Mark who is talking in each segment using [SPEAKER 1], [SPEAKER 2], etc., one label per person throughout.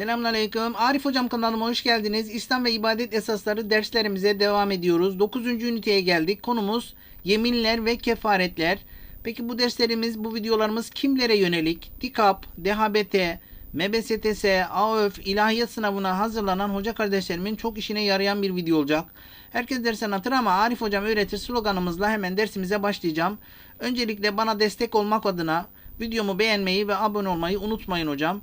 [SPEAKER 1] Selamünaleyküm. Arif Hocam kanalıma hoş geldiniz. İslam ve ibadet esasları derslerimize devam ediyoruz. 9. üniteye geldik. Konumuz yeminler ve kefaretler. Peki bu derslerimiz, bu videolarımız kimlere yönelik? DİKAP, DHBT, MBSTS, AÖF, ilahiyat sınavına hazırlanan hoca kardeşlerimin çok işine yarayan bir video olacak. Herkes dersen hatır ama Arif Hocam öğretir sloganımızla hemen dersimize başlayacağım. Öncelikle bana destek olmak adına videomu beğenmeyi ve abone olmayı unutmayın hocam.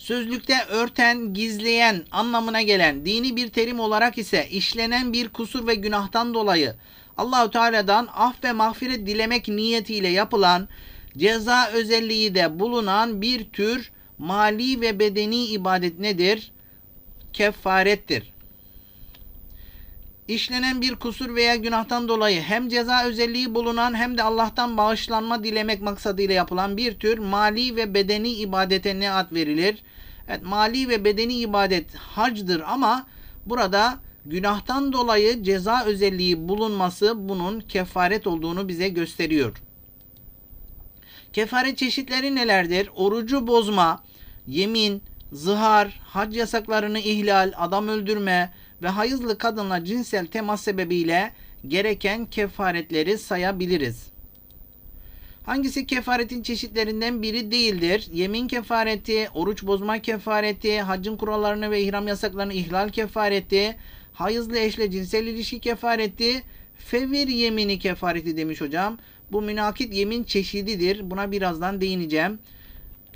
[SPEAKER 1] Sözlükte örten, gizleyen anlamına gelen dini bir terim olarak ise işlenen bir kusur ve günahtan dolayı Allahü Teala'dan af ve mağfiret dilemek niyetiyle yapılan ceza özelliği de bulunan bir tür mali ve bedeni ibadet nedir? Kefarettir. İşlenen bir kusur veya günahtan dolayı hem ceza özelliği bulunan hem de Allah'tan bağışlanma dilemek maksadıyla yapılan bir tür mali ve bedeni ibadete ne ad verilir? Evet, mali ve bedeni ibadet hacdır ama burada günahtan dolayı ceza özelliği bulunması bunun kefaret olduğunu bize gösteriyor. Kefaret çeşitleri nelerdir? Orucu bozma, yemin, zihar, hac yasaklarını ihlal, adam öldürme ve hayızlı kadınla cinsel temas sebebiyle gereken kefaretleri sayabiliriz. Hangisi kefaretin çeşitlerinden biri değildir? Yemin kefareti, oruç bozma kefareti, haccın kurallarını ve ihram yasaklarını ihlal kefareti, hayızlı eşle cinsel ilişki kefareti, fevir yemini kefareti demiş hocam. Bu münakit yemin çeşididir. Buna birazdan değineceğim.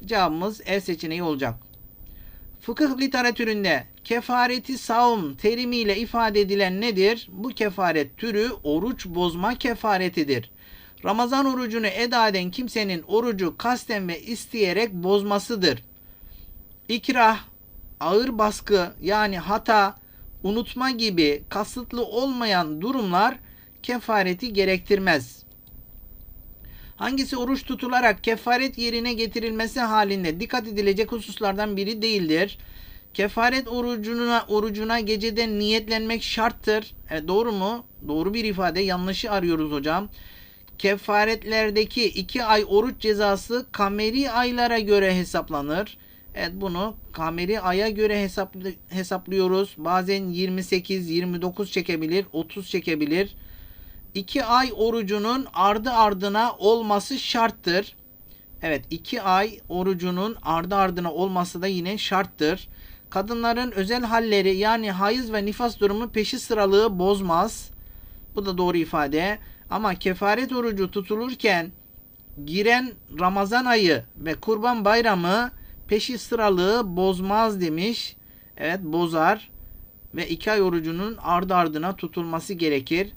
[SPEAKER 1] Cevabımız E seçeneği olacak. Fıkıh literatüründe kefareti savm terimiyle ifade edilen nedir? Bu kefaret türü oruç bozma kefaretidir. Ramazan orucunu eda eden kimsenin orucu kasten ve isteyerek bozmasıdır. İkrah, ağır baskı yani hata, unutma gibi kasıtlı olmayan durumlar kefareti gerektirmez. Hangisi oruç tutularak kefaret yerine getirilmesi halinde dikkat edilecek hususlardan biri değildir. Kefaret orucuna orucuna geceden niyetlenmek şarttır. E, doğru mu? Doğru bir ifade. Yanlışı arıyoruz hocam. Kefaretlerdeki iki ay oruç cezası kameri aylara göre hesaplanır. Evet bunu kameri aya göre hesaplı, hesaplıyoruz. Bazen 28, 29 çekebilir, 30 çekebilir. 2 ay orucunun ardı ardına olması şarttır. Evet 2 ay orucunun ardı ardına olması da yine şarttır. Kadınların özel halleri yani hayız ve nifas durumu peşi sıralığı bozmaz. Bu da doğru ifade. Ama kefaret orucu tutulurken giren Ramazan ayı ve Kurban Bayramı peşi sıralığı bozmaz demiş. Evet bozar ve iki ay orucunun ardı ardına tutulması gerekir.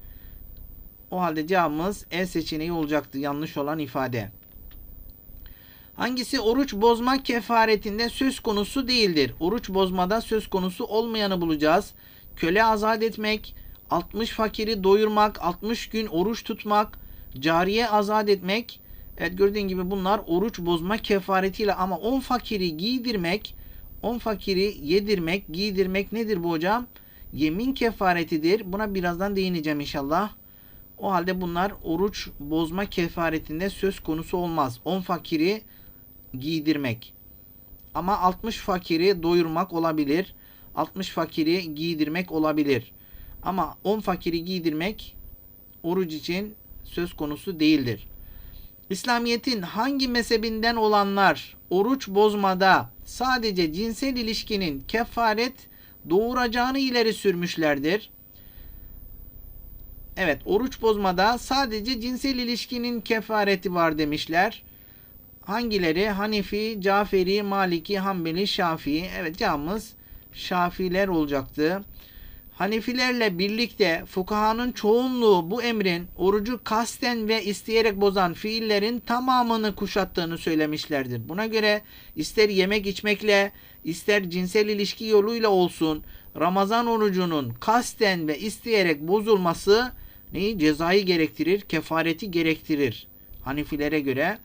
[SPEAKER 1] O halde cevabımız E seçeneği olacaktı yanlış olan ifade. Hangisi oruç bozma kefaretinde söz konusu değildir? Oruç bozmada söz konusu olmayanı bulacağız. Köle azat etmek, 60 fakiri doyurmak, 60 gün oruç tutmak, cariye azat etmek. Evet gördüğün gibi bunlar oruç bozma kefaretiyle ama 10 fakiri giydirmek, 10 fakiri yedirmek, giydirmek nedir bu hocam? Yemin kefaretidir. Buna birazdan değineceğim inşallah. O halde bunlar oruç bozma kefaretinde söz konusu olmaz. 10 fakiri giydirmek. Ama 60 fakiri doyurmak olabilir. 60 fakiri giydirmek olabilir. Ama 10 fakiri giydirmek oruç için söz konusu değildir. İslamiyet'in hangi mezhebinden olanlar oruç bozmada sadece cinsel ilişkinin kefaret doğuracağını ileri sürmüşlerdir. Evet, oruç bozmada sadece cinsel ilişkinin kefareti var demişler. Hangileri? Hanifi, Caferi, Maliki, Hanbeli, Şafii. Evet, cevabımız Şafiler olacaktı. Hanifilerle birlikte fukahanın çoğunluğu bu emrin orucu kasten ve isteyerek bozan fiillerin tamamını kuşattığını söylemişlerdir. Buna göre ister yemek içmekle ister cinsel ilişki yoluyla olsun Ramazan orucunun kasten ve isteyerek bozulması neyi cezayı gerektirir, kefareti gerektirir. Hanifilere göre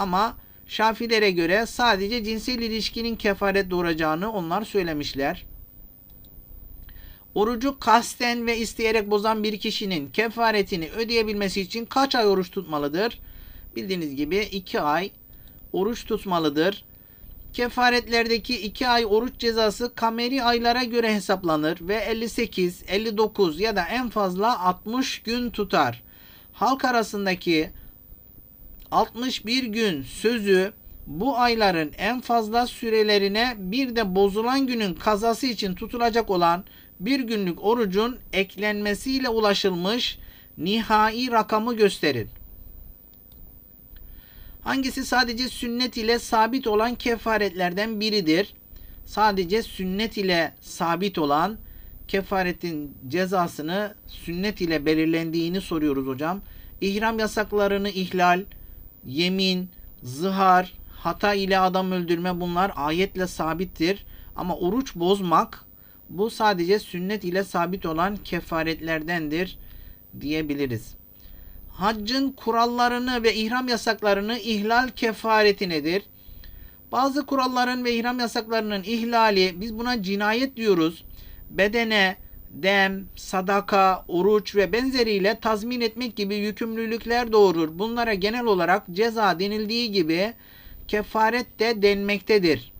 [SPEAKER 1] ama Şafilere göre sadece cinsel ilişkinin kefaret doğuracağını onlar söylemişler. Orucu kasten ve isteyerek bozan bir kişinin kefaretini ödeyebilmesi için kaç ay oruç tutmalıdır? Bildiğiniz gibi 2 ay oruç tutmalıdır. kefaretlerdeki 2 ay oruç cezası kameri aylara göre hesaplanır ve 58, 59 ya da en fazla 60 gün tutar. Halk arasındaki 61 gün sözü bu ayların en fazla sürelerine bir de bozulan günün kazası için tutulacak olan bir günlük orucun eklenmesiyle ulaşılmış nihai rakamı gösterir. Hangisi sadece sünnet ile sabit olan kefaretlerden biridir? Sadece sünnet ile sabit olan kefaretin cezasını sünnet ile belirlendiğini soruyoruz hocam. İhram yasaklarını ihlal, yemin, zihar, hata ile adam öldürme bunlar ayetle sabittir. Ama oruç bozmak bu sadece sünnet ile sabit olan kefaretlerdendir diyebiliriz. Haccın kurallarını ve ihram yasaklarını ihlal kefareti nedir? Bazı kuralların ve ihram yasaklarının ihlali biz buna cinayet diyoruz. Bedene, dem, sadaka, oruç ve benzeriyle tazmin etmek gibi yükümlülükler doğurur. Bunlara genel olarak ceza denildiği gibi kefaret de denmektedir.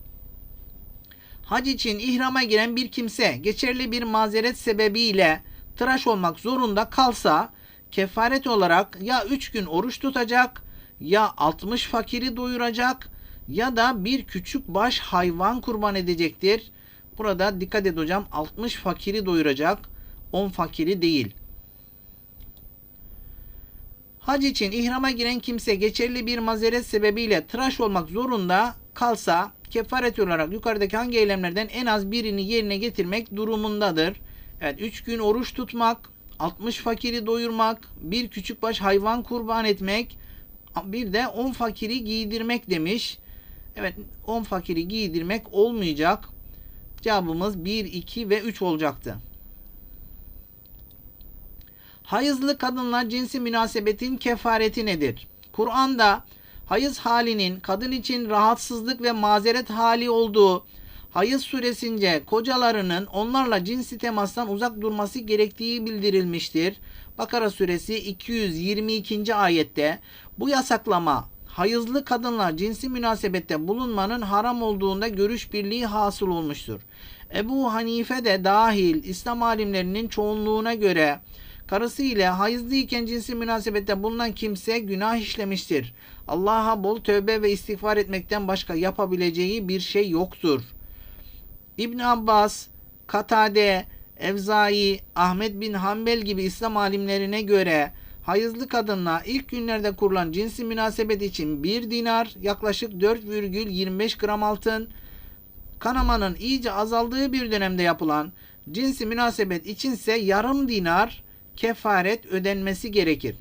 [SPEAKER 1] Hac için ihrama giren bir kimse geçerli bir mazeret sebebiyle tıraş olmak zorunda kalsa kefaret olarak ya 3 gün oruç tutacak ya 60 fakiri doyuracak ya da bir küçük baş hayvan kurban edecektir. Burada dikkat et hocam 60 fakiri doyuracak 10 fakiri değil. Hac için ihrama giren kimse geçerli bir mazeret sebebiyle tıraş olmak zorunda kalsa kefaret olarak yukarıdaki hangi eylemlerden en az birini yerine getirmek durumundadır. Evet 3 gün oruç tutmak, 60 fakiri doyurmak, bir küçük baş hayvan kurban etmek, bir de 10 fakiri giydirmek demiş. Evet 10 fakiri giydirmek olmayacak. Cevabımız 1, 2 ve 3 olacaktı. Hayızlı kadınla cinsi münasebetin kefareti nedir? Kur'an'da hayız halinin kadın için rahatsızlık ve mazeret hali olduğu hayız süresince kocalarının onlarla cinsi temastan uzak durması gerektiği bildirilmiştir. Bakara suresi 222. ayette bu yasaklama hayızlı kadınla cinsi münasebette bulunmanın haram olduğunda görüş birliği hasıl olmuştur. Ebu Hanife de dahil İslam alimlerinin çoğunluğuna göre karısı ile hayızlıyken cinsi münasebette bulunan kimse günah işlemiştir. Allah'a bol tövbe ve istiğfar etmekten başka yapabileceği bir şey yoktur. İbn Abbas, Katade, Evzai, Ahmet bin Hanbel gibi İslam alimlerine göre hayızlı kadınla ilk günlerde kurulan cinsi münasebet için 1 dinar yaklaşık 4,25 gram altın kanamanın iyice azaldığı bir dönemde yapılan cinsi münasebet içinse yarım dinar kefaret ödenmesi gerekir.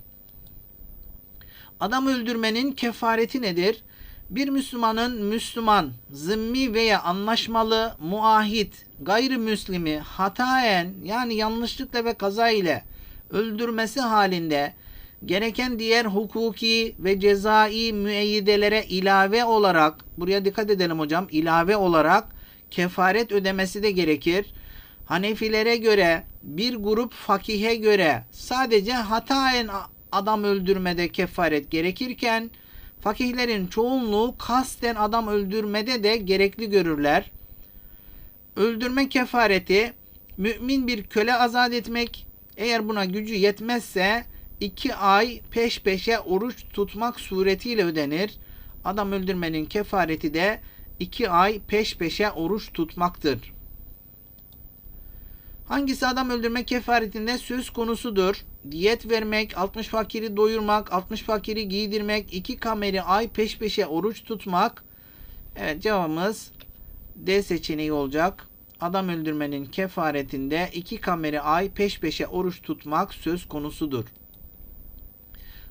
[SPEAKER 1] Adam öldürmenin kefareti nedir? Bir Müslümanın Müslüman, zimmi veya anlaşmalı, muahit, gayrimüslimi hataen yani yanlışlıkla ve kaza ile öldürmesi halinde gereken diğer hukuki ve cezai müeyyidelere ilave olarak buraya dikkat edelim hocam ilave olarak kefaret ödemesi de gerekir. Hanefilere göre bir grup fakihe göre sadece hataen adam öldürmede kefaret gerekirken fakihlerin çoğunluğu kasten adam öldürmede de gerekli görürler. Öldürme kefareti mümin bir köle azat etmek eğer buna gücü yetmezse iki ay peş peşe oruç tutmak suretiyle ödenir. Adam öldürmenin kefareti de iki ay peş peşe oruç tutmaktır. Hangisi adam öldürme kefaretinde söz konusudur? Diyet vermek, 60 fakiri doyurmak, 60 fakiri giydirmek, iki kameri ay peş peşe oruç tutmak. Evet cevabımız D seçeneği olacak. Adam öldürmenin kefaretinde iki kameri ay peş peşe oruç tutmak söz konusudur.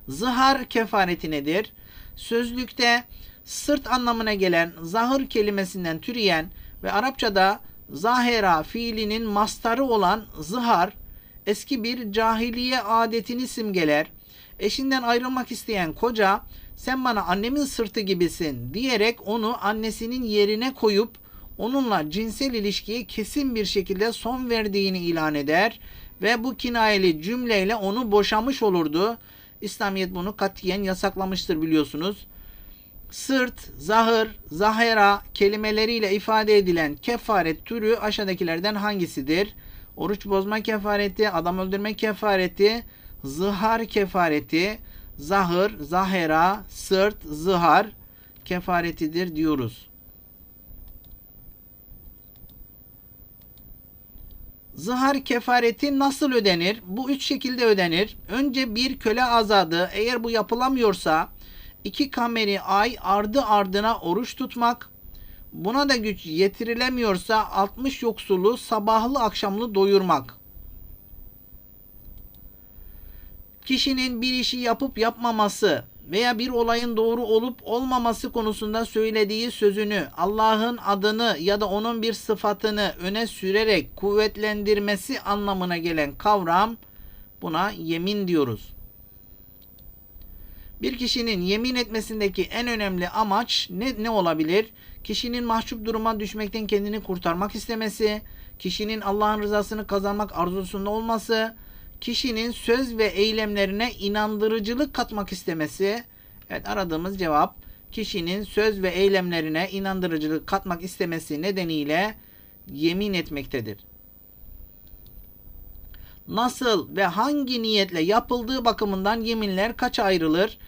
[SPEAKER 1] Zihar kefareti nedir? Sözlükte sırt anlamına gelen zahır kelimesinden türeyen ve Arapçada zahera fiilinin mastarı olan zihar eski bir cahiliye adetini simgeler. Eşinden ayrılmak isteyen koca sen bana annemin sırtı gibisin diyerek onu annesinin yerine koyup onunla cinsel ilişkiye kesin bir şekilde son verdiğini ilan eder ve bu kinayeli cümleyle onu boşamış olurdu. İslamiyet bunu katiyen yasaklamıştır biliyorsunuz. sırt, zahır, zahera kelimeleriyle ifade edilen kefaret türü aşağıdakilerden hangisidir? Oruç bozma kefareti, adam öldürme kefareti, zihar kefareti, zahır, zahera, sırt, zihar kefaretidir diyoruz. Zihar kefareti nasıl ödenir? Bu üç şekilde ödenir. Önce bir köle azadı eğer bu yapılamıyorsa iki kameri ay ardı ardına oruç tutmak. Buna da güç yetirilemiyorsa 60 yoksulu sabahlı akşamlı doyurmak. Kişinin bir işi yapıp yapmaması veya bir olayın doğru olup olmaması konusunda söylediği sözünü, Allah'ın adını ya da onun bir sıfatını öne sürerek kuvvetlendirmesi anlamına gelen kavram buna yemin diyoruz. Bir kişinin yemin etmesindeki en önemli amaç ne, ne olabilir? Kişinin mahcup duruma düşmekten kendini kurtarmak istemesi, kişinin Allah'ın rızasını kazanmak arzusunda olması, kişinin söz ve eylemlerine inandırıcılık katmak istemesi. Evet aradığımız cevap kişinin söz ve eylemlerine inandırıcılık katmak istemesi nedeniyle yemin etmektedir. Nasıl ve hangi niyetle yapıldığı bakımından yeminler kaç ayrılır?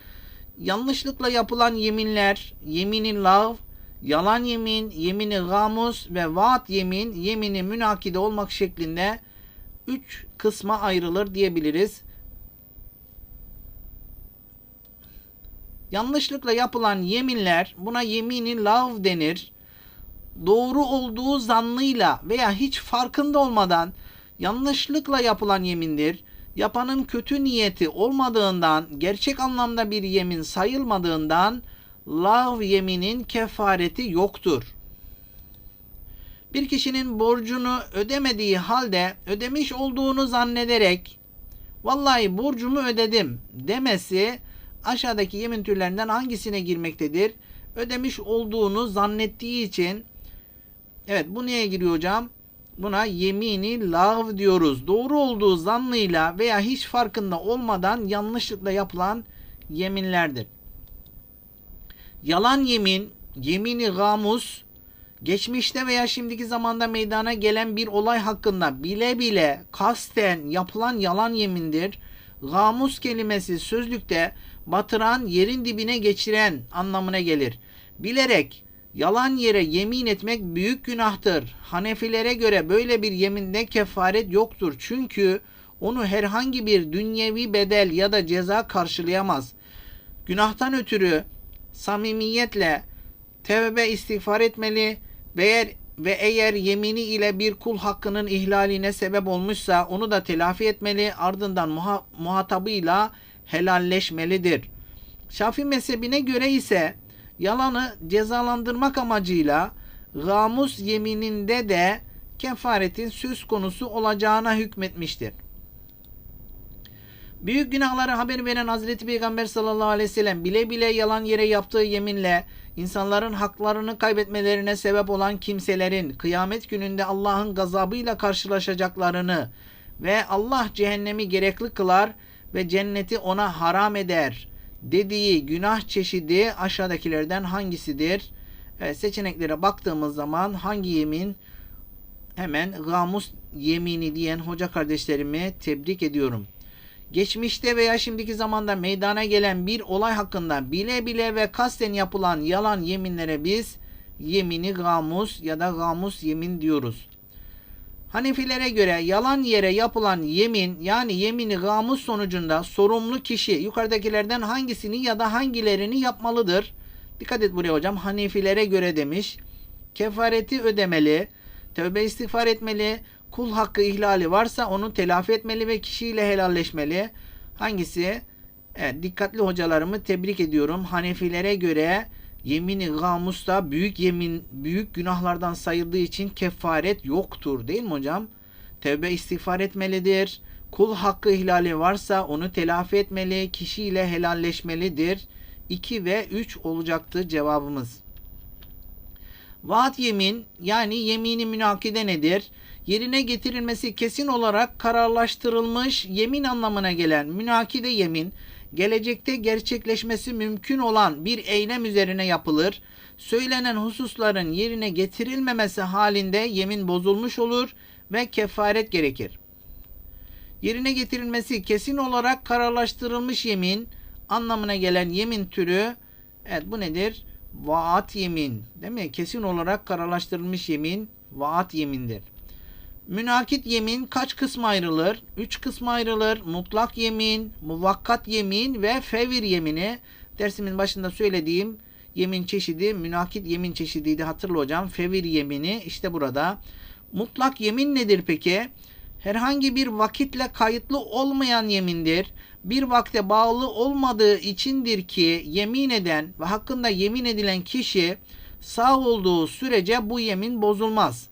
[SPEAKER 1] Yanlışlıkla yapılan yeminler, yeminin lav, yalan yemin, yemini gamus ve vaat yemin, yemini münakide olmak şeklinde üç kısma ayrılır diyebiliriz. Yanlışlıkla yapılan yeminler buna yeminin lav denir. Doğru olduğu zannıyla veya hiç farkında olmadan yanlışlıkla yapılan yemindir. Yapanın kötü niyeti olmadığından, gerçek anlamda bir yemin sayılmadığından lav yeminin kefareti yoktur bir kişinin borcunu ödemediği halde ödemiş olduğunu zannederek vallahi borcumu ödedim demesi aşağıdaki yemin türlerinden hangisine girmektedir? Ödemiş olduğunu zannettiği için evet bu neye giriyor hocam? Buna yemini lav diyoruz. Doğru olduğu zannıyla veya hiç farkında olmadan yanlışlıkla yapılan yeminlerdir. Yalan yemin, yemini gamus, geçmişte veya şimdiki zamanda meydana gelen bir olay hakkında bile bile kasten yapılan yalan yemindir. Gamus kelimesi sözlükte batıran, yerin dibine geçiren anlamına gelir. Bilerek yalan yere yemin etmek büyük günahtır. Hanefilere göre böyle bir yeminde kefaret yoktur. Çünkü onu herhangi bir dünyevi bedel ya da ceza karşılayamaz. Günahtan ötürü samimiyetle tevbe istiğfar etmeli, ve eğer, ve eğer yemini ile bir kul hakkının ihlaline sebep olmuşsa onu da telafi etmeli ardından muha, muhatabıyla helalleşmelidir. Şafi mezhebine göre ise yalanı cezalandırmak amacıyla gamus yemininde de kefaretin söz konusu olacağına hükmetmiştir. Büyük günahları haber veren Hazreti Peygamber sallallahu aleyhi ve sellem bile bile yalan yere yaptığı yeminle insanların haklarını kaybetmelerine sebep olan kimselerin kıyamet gününde Allah'ın gazabıyla karşılaşacaklarını ve Allah cehennemi gerekli kılar ve cenneti ona haram eder dediği günah çeşidi aşağıdakilerden hangisidir? Evet, seçeneklere baktığımız zaman hangi yemin hemen gamus yemini diyen hoca kardeşlerimi tebrik ediyorum geçmişte veya şimdiki zamanda meydana gelen bir olay hakkında bile bile ve kasten yapılan yalan yeminlere biz yemini gamus ya da gamus yemin diyoruz. Hanefilere göre yalan yere yapılan yemin yani yemini gamus sonucunda sorumlu kişi yukarıdakilerden hangisini ya da hangilerini yapmalıdır? Dikkat et buraya hocam. Hanefilere göre demiş. Kefareti ödemeli, tövbe istiğfar etmeli, kul hakkı ihlali varsa onu telafi etmeli ve kişiyle helalleşmeli. Hangisi? Evet, dikkatli hocalarımı tebrik ediyorum. Hanefilere göre yemini gamusta büyük yemin, büyük günahlardan sayıldığı için kefaret yoktur değil mi hocam? Tevbe istiğfar etmelidir. Kul hakkı ihlali varsa onu telafi etmeli, kişiyle helalleşmelidir. 2 ve 3 olacaktı cevabımız. Vaat yemin yani yemini münakide nedir? Yerine getirilmesi kesin olarak kararlaştırılmış yemin anlamına gelen münakide yemin gelecekte gerçekleşmesi mümkün olan bir eylem üzerine yapılır. Söylenen hususların yerine getirilmemesi halinde yemin bozulmuş olur ve kefaret gerekir. Yerine getirilmesi kesin olarak kararlaştırılmış yemin anlamına gelen yemin türü evet bu nedir? Vaat yemin. Değil mi? Kesin olarak kararlaştırılmış yemin vaat yemindir. Münakit yemin kaç kısma ayrılır? Üç kısma ayrılır. Mutlak yemin, muvakkat yemin ve fevir yemini. Dersimin başında söylediğim yemin çeşidi, münakit yemin çeşidiydi hatırla hocam. Fevir yemini işte burada. Mutlak yemin nedir peki? Herhangi bir vakitle kayıtlı olmayan yemindir. Bir vakte bağlı olmadığı içindir ki yemin eden ve hakkında yemin edilen kişi sağ olduğu sürece bu yemin bozulmaz.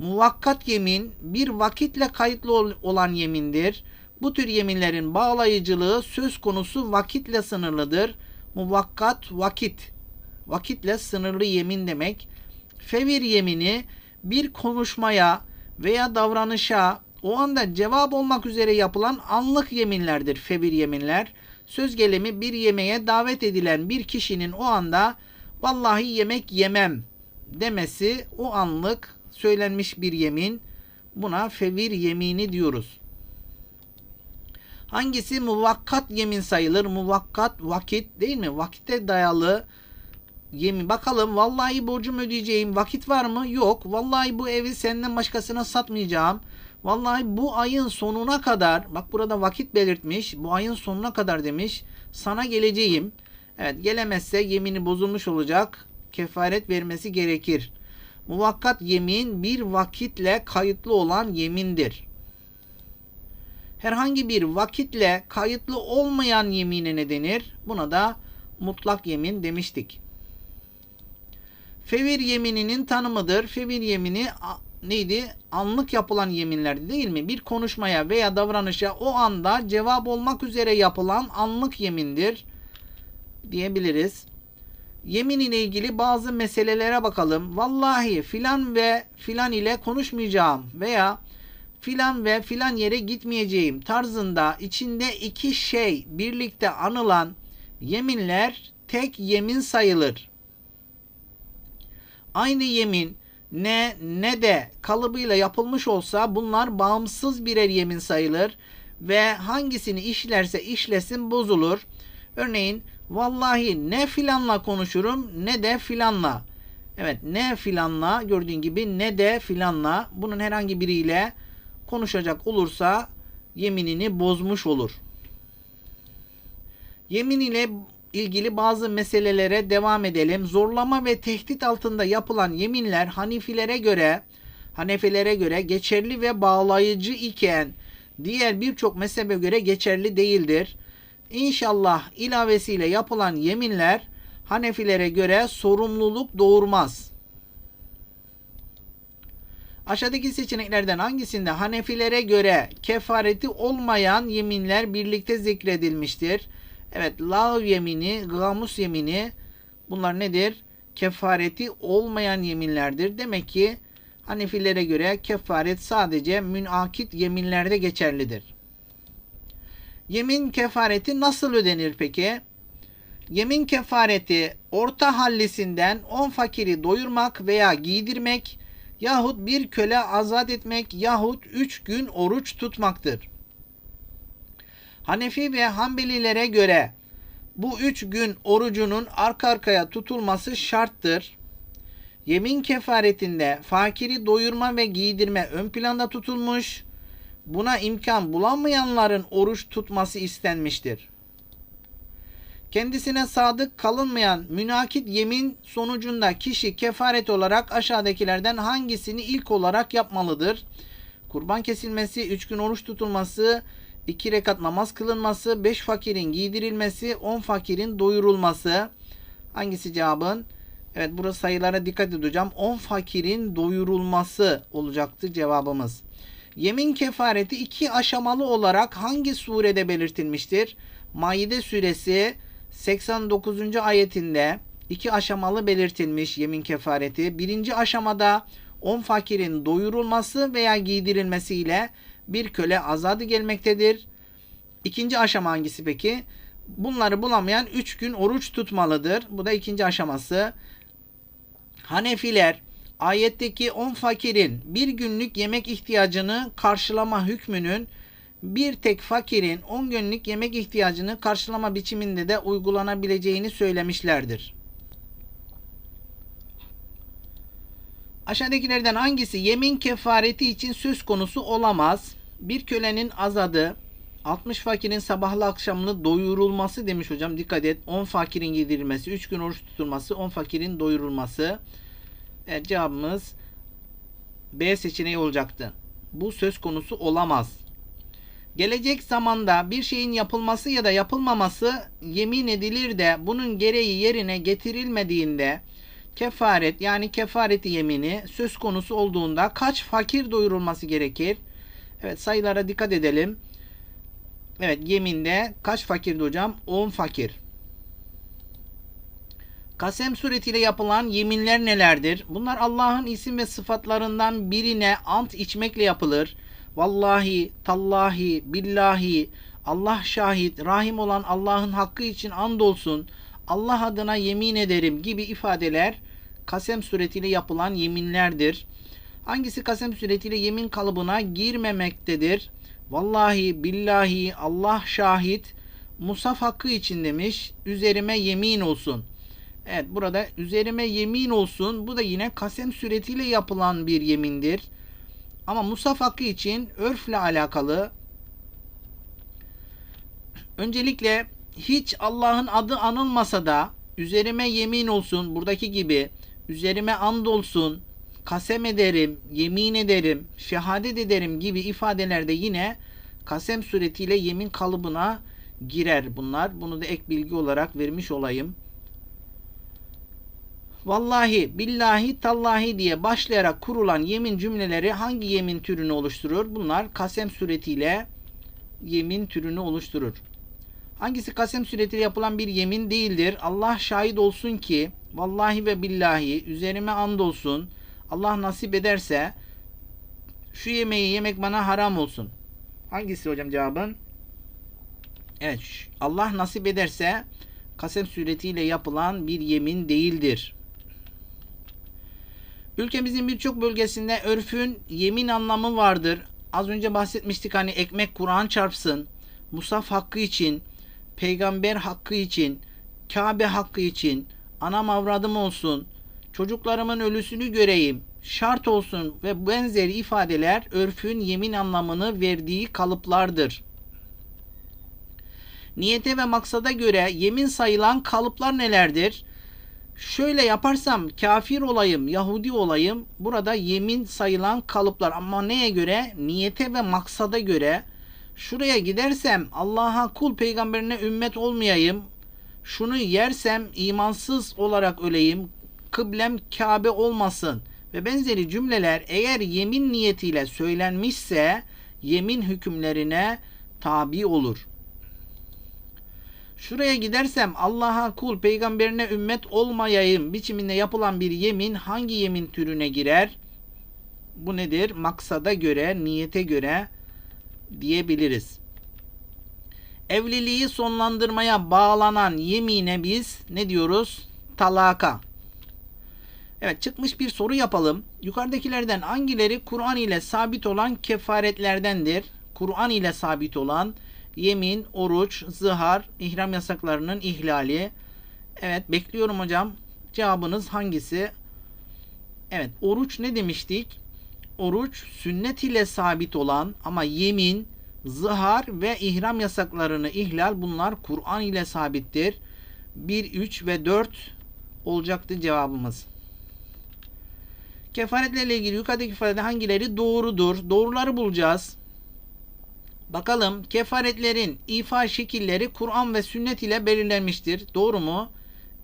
[SPEAKER 1] Muvakkat yemin bir vakitle kayıtlı olan yemindir. Bu tür yeminlerin bağlayıcılığı söz konusu vakitle sınırlıdır. Muvakkat vakit. Vakitle sınırlı yemin demek. Fevir yemini bir konuşmaya veya davranışa o anda cevap olmak üzere yapılan anlık yeminlerdir fevir yeminler. Söz gelimi bir yemeğe davet edilen bir kişinin o anda vallahi yemek yemem demesi o anlık söylenmiş bir yemin. Buna fevir yemini diyoruz. Hangisi muvakkat yemin sayılır? Muvakkat vakit değil mi? Vakite dayalı yemin. Bakalım vallahi borcumu ödeyeceğim. Vakit var mı? Yok. Vallahi bu evi senden başkasına satmayacağım. Vallahi bu ayın sonuna kadar bak burada vakit belirtmiş. Bu ayın sonuna kadar demiş. Sana geleceğim. Evet gelemezse yemini bozulmuş olacak. Kefaret vermesi gerekir. Muvakkat yemin bir vakitle kayıtlı olan yemindir. Herhangi bir vakitle kayıtlı olmayan yemine ne denir? Buna da mutlak yemin demiştik. Fevir yemininin tanımıdır. Fevir yemini neydi? Anlık yapılan yeminlerdi değil mi? Bir konuşmaya veya davranışa o anda cevap olmak üzere yapılan anlık yemindir diyebiliriz. Yemin ile ilgili bazı meselelere bakalım. Vallahi filan ve filan ile konuşmayacağım veya filan ve filan yere gitmeyeceğim tarzında içinde iki şey birlikte anılan yeminler tek yemin sayılır. Aynı yemin ne ne de kalıbıyla yapılmış olsa bunlar bağımsız birer yemin sayılır ve hangisini işlerse işlesin bozulur. Örneğin vallahi ne filanla konuşurum ne de filanla. Evet ne filanla gördüğün gibi ne de filanla bunun herhangi biriyle konuşacak olursa yeminini bozmuş olur. Yemin ile ilgili bazı meselelere devam edelim. Zorlama ve tehdit altında yapılan yeminler Hanifilere göre Hanefilere göre geçerli ve bağlayıcı iken diğer birçok mezhebe göre geçerli değildir. İnşallah ilavesiyle yapılan yeminler Hanefilere göre sorumluluk doğurmaz. Aşağıdaki seçeneklerden hangisinde Hanefilere göre kefareti olmayan yeminler birlikte zikredilmiştir? Evet, lav yemini, gamus yemini bunlar nedir? Kefareti olmayan yeminlerdir. Demek ki Hanefilere göre kefaret sadece münakit yeminlerde geçerlidir. Yemin kefareti nasıl ödenir peki? Yemin kefareti orta hallisinden 10 fakiri doyurmak veya giydirmek yahut bir köle azat etmek yahut 3 gün oruç tutmaktır. Hanefi ve Hanbelilere göre bu 3 gün orucunun arka arkaya tutulması şarttır. Yemin kefaretinde fakiri doyurma ve giydirme ön planda tutulmuş buna imkan bulamayanların oruç tutması istenmiştir. Kendisine sadık kalınmayan münakit yemin sonucunda kişi kefaret olarak aşağıdakilerden hangisini ilk olarak yapmalıdır? Kurban kesilmesi, üç gün oruç tutulması, iki rekat namaz kılınması, beş fakirin giydirilmesi, on fakirin doyurulması. Hangisi cevabın? Evet burası sayılara dikkat edeceğim. On fakirin doyurulması olacaktı cevabımız. Yemin kefareti iki aşamalı olarak hangi surede belirtilmiştir? Maide suresi 89. ayetinde iki aşamalı belirtilmiş yemin kefareti. Birinci aşamada 10 fakirin doyurulması veya giydirilmesiyle bir köle azadı gelmektedir. İkinci aşama hangisi peki? Bunları bulamayan 3 gün oruç tutmalıdır. Bu da ikinci aşaması. Hanefiler ayetteki 10 fakirin bir günlük yemek ihtiyacını karşılama hükmünün bir tek fakirin 10 günlük yemek ihtiyacını karşılama biçiminde de uygulanabileceğini söylemişlerdir. Aşağıdakilerden hangisi yemin kefareti için söz konusu olamaz? Bir kölenin azadı, 60 fakirin sabahlı akşamını doyurulması demiş hocam. Dikkat et. 10 fakirin yedirilmesi, 3 gün oruç tutulması, 10 fakirin doyurulması. Evet, cevabımız B seçeneği olacaktı. Bu söz konusu olamaz. Gelecek zamanda bir şeyin yapılması ya da yapılmaması yemin edilir de bunun gereği yerine getirilmediğinde kefaret yani kefareti yemini söz konusu olduğunda kaç fakir doyurulması gerekir? Evet sayılara dikkat edelim. Evet yeminde kaç fakirdi hocam? 10 fakir. Kasem suretiyle yapılan yeminler nelerdir? Bunlar Allah'ın isim ve sıfatlarından birine ant içmekle yapılır. Vallahi, tallahi, billahi, Allah şahit, rahim olan Allah'ın hakkı için andolsun, Allah adına yemin ederim gibi ifadeler kasem suretiyle yapılan yeminlerdir. Hangisi kasem suretiyle yemin kalıbına girmemektedir? Vallahi, billahi, Allah şahit, Musaf hakkı için demiş, üzerime yemin olsun. Evet burada üzerime yemin olsun. Bu da yine kasem suretiyle yapılan bir yemindir. Ama Musaf hakkı için örfle alakalı öncelikle hiç Allah'ın adı anılmasa da üzerime yemin olsun buradaki gibi üzerime and olsun kasem ederim, yemin ederim, şehadet ederim gibi ifadelerde yine kasem suretiyle yemin kalıbına girer bunlar. Bunu da ek bilgi olarak vermiş olayım. Vallahi, billahi, tallahi diye başlayarak kurulan yemin cümleleri hangi yemin türünü oluşturur? Bunlar kasem suretiyle yemin türünü oluşturur. Hangisi kasem suretiyle yapılan bir yemin değildir? Allah şahit olsun ki vallahi ve billahi üzerime and olsun. Allah nasip ederse şu yemeği yemek bana haram olsun. Hangisi hocam cevabın? Evet Allah nasip ederse kasem suretiyle yapılan bir yemin değildir. Ülkemizin birçok bölgesinde örfün yemin anlamı vardır. Az önce bahsetmiştik hani ekmek Kur'an çarpsın, Musaf hakkı için, peygamber hakkı için, Kabe hakkı için, anam avradım olsun, çocuklarımın ölüsünü göreyim, şart olsun ve benzeri ifadeler örfün yemin anlamını verdiği kalıplardır. Niyete ve maksada göre yemin sayılan kalıplar nelerdir? Şöyle yaparsam kafir olayım, Yahudi olayım. Burada yemin sayılan kalıplar ama neye göre? Niyete ve maksada göre. Şuraya gidersem Allah'a kul peygamberine ümmet olmayayım. Şunu yersem imansız olarak öleyim. Kıblem Kabe olmasın ve benzeri cümleler eğer yemin niyetiyle söylenmişse yemin hükümlerine tabi olur. Şuraya gidersem Allah'a kul peygamberine ümmet olmayayım biçiminde yapılan bir yemin hangi yemin türüne girer? Bu nedir? Maksada göre, niyete göre diyebiliriz. Evliliği sonlandırmaya bağlanan yemine biz ne diyoruz? Talaka. Evet çıkmış bir soru yapalım. Yukarıdakilerden hangileri Kur'an ile sabit olan kefaretlerdendir? Kur'an ile sabit olan yemin, oruç, zihar, ihram yasaklarının ihlali. Evet bekliyorum hocam. Cevabınız hangisi? Evet oruç ne demiştik? Oruç sünnet ile sabit olan ama yemin, zihar ve ihram yasaklarını ihlal bunlar Kur'an ile sabittir. 1, 3 ve 4 olacaktı cevabımız. Kefaretlerle ilgili yukarıdaki ifade hangileri doğrudur? Doğruları bulacağız. Bakalım kefaretlerin ifa şekilleri Kur'an ve sünnet ile belirlenmiştir. Doğru mu?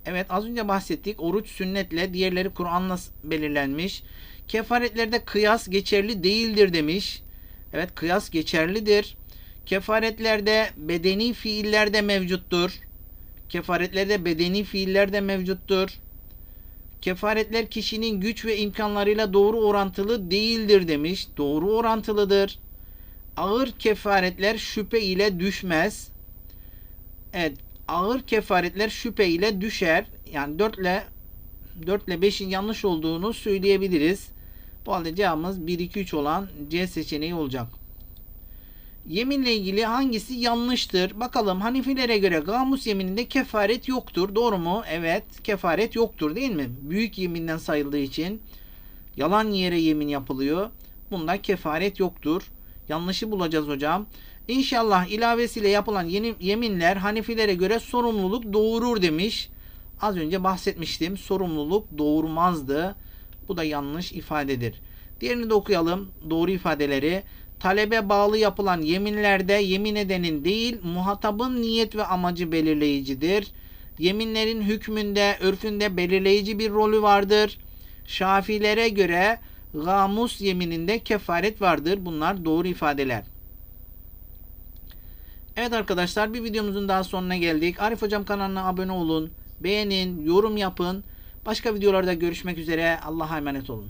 [SPEAKER 1] Evet az önce bahsettik. Oruç sünnetle, diğerleri Kur'an'la belirlenmiş. Kefaretlerde kıyas geçerli değildir demiş. Evet kıyas geçerlidir. Kefaretlerde bedeni fiiller de mevcuttur. Kefaretlerde bedeni fiiller de mevcuttur. Kefaretler kişinin güç ve imkanlarıyla doğru orantılı değildir demiş. Doğru orantılıdır ağır kefaretler şüphe ile düşmez. Evet, ağır kefaretler şüphe ile düşer. Yani 4 ile 4 ile 5'in yanlış olduğunu söyleyebiliriz. Bu halde cevabımız 1 2 3 olan C seçeneği olacak. Yeminle ilgili hangisi yanlıştır? Bakalım Hanifilere göre gamus yemininde kefaret yoktur. Doğru mu? Evet. Kefaret yoktur değil mi? Büyük yeminden sayıldığı için yalan yere yemin yapılıyor. Bunda kefaret yoktur. Yanlışı bulacağız hocam. İnşallah ilavesiyle yapılan yeni yeminler Hanifilere göre sorumluluk doğurur demiş. Az önce bahsetmiştim. Sorumluluk doğurmazdı. Bu da yanlış ifadedir. Diğerini de okuyalım. Doğru ifadeleri. Talebe bağlı yapılan yeminlerde yemin edenin değil muhatabın niyet ve amacı belirleyicidir. Yeminlerin hükmünde, örfünde belirleyici bir rolü vardır. Şafilere göre gamus yemininde kefaret vardır. Bunlar doğru ifadeler. Evet arkadaşlar bir videomuzun daha sonuna geldik. Arif Hocam kanalına abone olun. Beğenin, yorum yapın. Başka videolarda görüşmek üzere. Allah'a emanet olun.